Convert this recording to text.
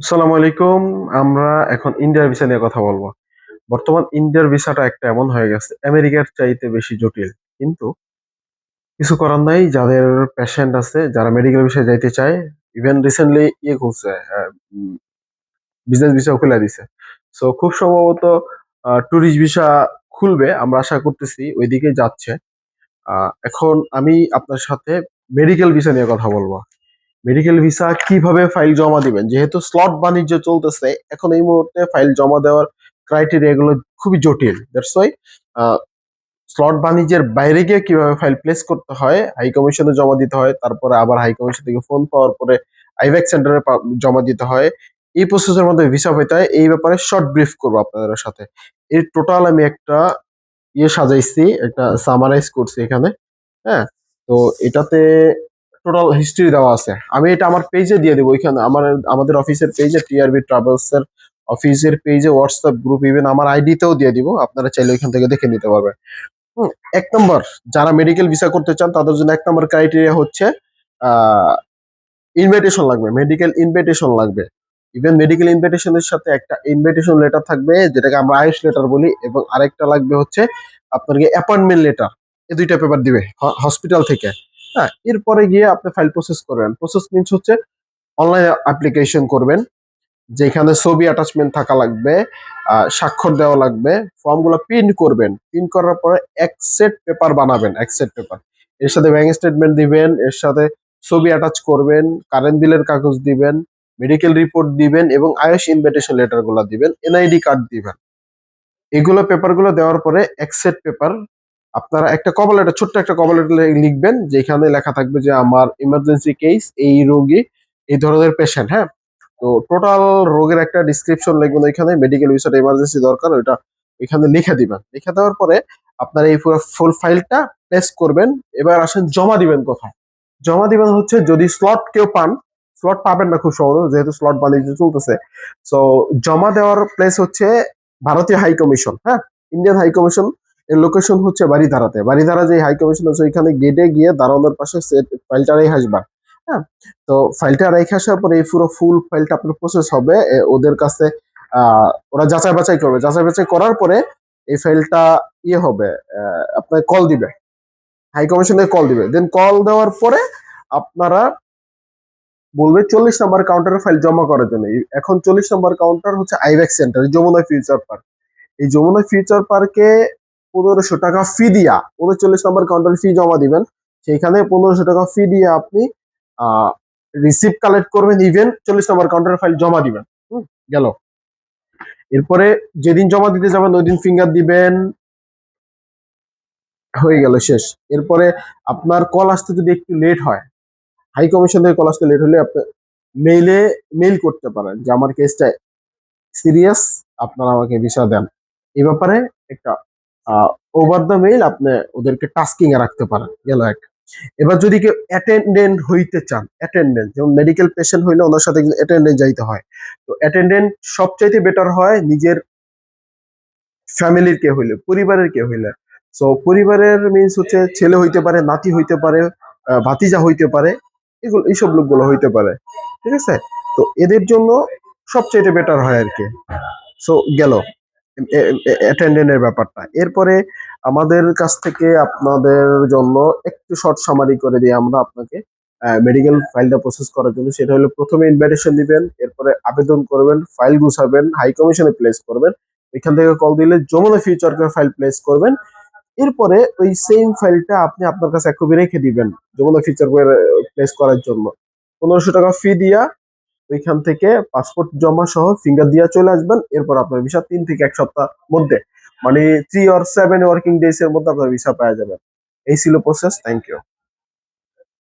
আসসালামু আলাইকুম। আমরা এখন ইন্ডিয়ার ভিসা নিয়ে কথা বলব। বর্তমান ইন্ডিয়ার ভিসাটা একটা এমন হয়ে গেছে, আমেরিকার চাইতে বেশি জটিল। কিন্তু কিছু করার নাই, যাদের পেশেন্ট আছে, যারা মেডিকেল ভিসায় যাইতে চায় ইভেন রিসেন্টলি ইয়ে খুলছে বিজনেস ভিসা খুলে দিছে। সো খুব সম্ভবত ট্যুরিস্ট ভিসা খুলবে, আমরা আশা করতেছি, ওইদিকে যাচ্ছে। এখন আমি আপনার সাথে মেডিকেল ভিসা নিয়ে কথা বলব। মেডিকেল ভিসা কীভাবে ফাইল জমা দিবেন? যেহেতু স্লট বাণিজ্য চলতেছে, এখন এই মুহূর্তে ফাইল জমা দেওয়ার ক্রাইটেরিয়া গুলো খুবই জটিল। স্লট বাণিজ্যের বাইরে গিয়ে কীভাবে ফাইল প্লেস করতে হয় হাই কমিশনে জমা দিতে হয়, তারপরে আবার হাই কমিশন থেকে ফোন পাওয়ার পরে আইভ্যাক সেন্টারে জমা দিতে হয়। এই প্রসেসের মধ্যে ভিসা পেতে হয়। এই ব্যাপারে শর্ট ব্রিফ করব আপনাদের সাথে। এর টোটাল আমি একটা ইয়ে সাজাইছি, একটা সামারাইজ করছি এখানে। হ্যাঁ তো এটাতে টোটাল হিস্ট্রি দেওয়া আছে। আমি এটা আমার পেজে দিয়ে দেবো। ওইখানে আমার, আমাদের অফিসের পেজে টিআরবি ট্রাভেলস এর অফিসের পেজে হোয়াটসঅ্যাপ গ্রুপ ইভেন আমার আইডিতেও দিয়ে দিব। আপনারা চাইলে ওইখান থেকে দেখে নিতে পারবেন। এক নম্বর যারা মেডিকেল ভিসা করতে চান, তাদের জন্য এক নম্বর ক্রাইটেরিয়া হচ্ছে ইনভাইটেশন লাগবে মেডিকেল ইনভাইটেশন লাগবে। ইভেন মেডিকেল ইনভাইটেশনের সাথে একটা ইনভাইটেশন লেটার থাকবে, যেটাকে আমরা আয়ুষ লেটার বলি, এবং আরেকটা লাগবে হচ্ছে, আপনার অ্যাপয়েন্টমেন্ট লেটার এই দুইটা পেপার দিবে হসপিটাল থেকে। হ্যাঁ এরপরে গিয়ে আপনি ফাইল প্রসেস করবেন। প্রসেস মিনস হচ্ছে অনলাইন অ্যাপ্লিকেশন করবেন, যেখানে ছবি অ্যাটাচমেন্ট থাকা লাগবে স্বাক্ষর দেওয়া লাগবে ফর্মগুলো প্রিন্ট করবেন। প্রিন্ট করার পরে এক সেট পেপার বানাবেন এক সেট পেপার এর সাথে ব্যাংক স্টেটমেন্ট দিবেন, এর সাথে ছবি অ্যাটাচ করবেন কারেন্ট বিলের কাগজ দিবেন মেডিকেল রিপোর্ট দিবেন এবং আয়ুষ ইনভিটেশন লেটারগুলো দিবেন এনআইডি কার্ড দিবেন। এগুলো পেপারগুলো দেওয়ার পরে এক সেট পেপার আপনারা একটা কভার লেটার ছোট্ট একটা লেটার লিখবেন, যেখানে লেখা থাকবে যে আমার ইমার্জেন্সি কেস এই রোগী, এই ধরনের পেশেন্ট হ্যাঁ? তো টোটাল রোগের একটা ডিসক্রিপশন লিখবেন এখানে মেডিকেল বিষয়টা ইমার্জেন্সি দরকার, ওইটা এখানে লিখে দিবেন। লিখে দেওয়ার পরে আপনার এই পুরো ফুল ফাইলটা প্লেস করবেন, এবার আসেন জমা দিবেন কোথায়? জমা দিবেন হচ্ছে যদি স্লট কেউ পান স্লট পাবেন না খুব সহজ, যেহেতু স্লট বাণিজ্য চলতেছে। সো জমা দেওয়ার প্লেস হচ্ছে ভারতীয় হাই কমিশন হ্যাঁ? ইন্ডিয়ান হাই কমিশন এর লোকেশন হচ্ছে বাড়িধারাতে বাড়িধারা যে হাই কমিশন আছে, ওইখানে গেটে গিয়ে দারোয়ানের পাশে ফাইলটা রেখে আসবা হ্যাঁ? তো ফাইলটা রেখে আসার পরে এই পুরো ফুল ফাইলটা আপনার প্রসেস হবে। ওদের কাছে ওরা যাচাই বাছাই করবে। যাচাই বাছাই করার পরে এই ফাইলটা ইয়ে হবে আপনার কল দিবে। হাই কমিশনে কল দিবে। দেন কল দেওয়ার পরে আপনারা বলবে চল্লিশ নম্বর কাউন্টারে ফাইল জমা করার জন্য। এখন চল্লিশ নম্বর কাউন্টার হচ্ছে IVAC centre Jamuna Future Park এই যমুনা ফিউচার পার্কে পনেরোশো টাকা ফি দিয়া, উনচল্লিশ নম্বর কাউন্টার ফি জমা দিবেন। সেইখানে পনেরোশো টাকা ফি দিয়ে আপনি রিসিপ্ট কালেক্ট করবেন ইভেন চল্লিশ নম্বর কাউন্টার ফাইল জমা দিবেন। গেল। এরপরে যেদিন জমা দিতে যাবেন ওই দিন ফিঙ্গার দিবেন। হয়ে গেল, শেষ। এরপরে আপনার কল আসতে যদি একটু লেট হয় হাই কমিশন থেকে কল আসতে লেট হলে আপনি মেইলে মেইল করতে পারেন যে, আমার কেসটা সিরিয়াস আপনারা আমাকে বিষয় দেন। এই ব্যাপারে একটা ওভার দ্য মেইল আপনি ওদেরকে টাস্কিং এ রাখতে পারেন। গেল এক। এবার যদি কেউ অ্যাটেন্ডেন্ট হইতে চান অ্যাটেন্ডেন্ট যেমন মেডিকেল পেশেন্ট হইলে ওনার সাথে অ্যাটেন্ডেন্ট যাইতে হয়। তো অ্যাটেন্ডেন্ট সবচাইতে বেটার হয় নিজের ফ্যামিলির কে হইলে, পরিবারের কে হইলে। সো পরিবারের মিনস হচ্ছে ছেলে হইতে পারে, নাতি হইতে পারে ভাতিজা হইতে পারে, এগুলো, এইসব লোকগুলো হইতে পারে। ঠিক আছে? তো এদের জন্য সবচাইতে বেটার হয় আর কি। সো গেল। অ্যাটেন্ডেন্টের ব্যাপারটা। এরপরে আমাদের কাছ থেকে আপনাদের জন্য একটু শর্ট সামারি করে দিয়ে আমরা আপনাকে মেডিকেল ফাইলটা প্রসেস করার জন্য সেটা হলো প্রথমে ইনভাইটেশন দিবেন, এরপরে আবেদন করবেন ফাইল গুছাবেন হাই কমিশনে প্লেস করবেন, এখান থেকে কল দিলে যমুনা ফিউচারকে ফাইল প্লেস করবেন। এরপরে ওই সেম ফাইলটা আপনি আপনার কাছে এক কপি রেখে দিবেন, যমুনা ফিউচার প্লেস করার জন্য। পনেরোশো টাকা ফি দিয়া ওইখান থেকে পাসপোর্ট জমা সহ ফিঙ্গার দিয়ে চলে আসবেন, এরপর আপনার ভিসা তিন থেকে এক সপ্তাহ মধ্যে। মানে three or seven working days এর মধ্যে আপনার ভিসা পাওয়া যাবে। এই ছিল প্রসেস থ্যাংক ইউ